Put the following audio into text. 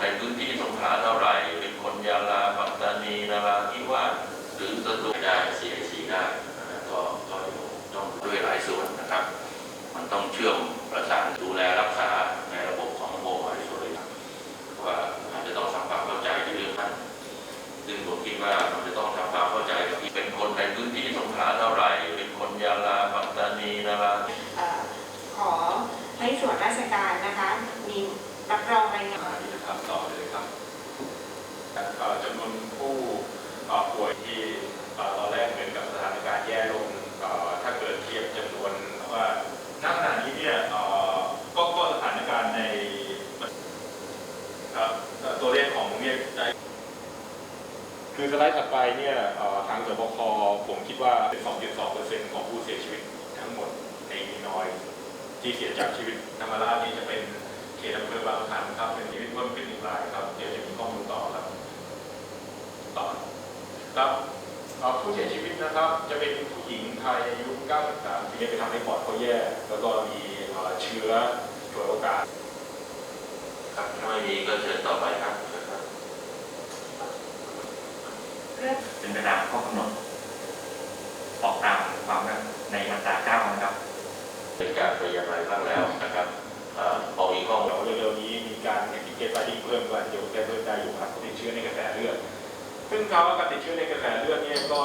ในพื้นที่สงขลาเท่าไหร่ เป็นคนยาลาปัตตานีนาราธิวาสหรือสตูลได้ CIC ได้ก็ก็ต้องด้วยหลายส่วนนะครับ มันต้องเชื่อมประสานดูแลรักษาในระบบของโมบายโซลิว่าอาจจะต้องทำความเข้าใจในเรื่องนั้นซึ่งผมคิดว่ามันจะต้องทำความเข้าใจกับที่เป็นคนในพื้นที่สงขลาเท่าไหร่ เป็นคนยาลาปัตตานีนาราขอให้ส่วนราชการนะคะมีรับรองรายงาน อ่าที่จะทำต่อเลยครับเอ่อจำนวนผู้ป่วยที่ตอนแรกเหมือนกับสถานการณ์แย่ลงต่อถ้าเกิดเทียบจำนวนว่าณขณะนี้เนี่ยก็ก็สถานการณ์ในครับตัวเลขของเนี่ยคือสไลด์ถัดไปเนี่ยทางสบคผมคิดว่าเป็น 2.2%ของผู้เสียชีวิตทั้งหมดในอีน้อย ที่เสียจากชีวิตธรรมราชนี่จะเป็นเขตอำเภอบางขันครับเป็นอีกรายครับ เดี๋ยวจะมีข้อมูลต่อครับ ต่อ ครับเอ่อผู้เสียชีวิตนะครับจะเป็นผู้หญิงไทยอายุ 93 ปีนี้ไปทำให้ปอดเขาแย่ แล้วก็มีเอ่อเชื้อฉวยโอกาส ครับถ้าไม่มีก็เชิญต่อไปครับ เป็นไปตามข้อกำหนดออกตามความในมาตราเก้านะครับ เป็นการไปอย่างไรบ้างแล้วนะครับเอ่อพอมีข้อมูลเดี๋ยวเร็วๆนี้มีการแอคทิเกตไฟดิ้งเพิ่มกันเดี๋ยวแก้เพิ่มได้อยู่ครับติดเชื้อในกระแสเลือด ซึ่งภาวะการติดเชื้อในกระแสเลือดเนี่ยก็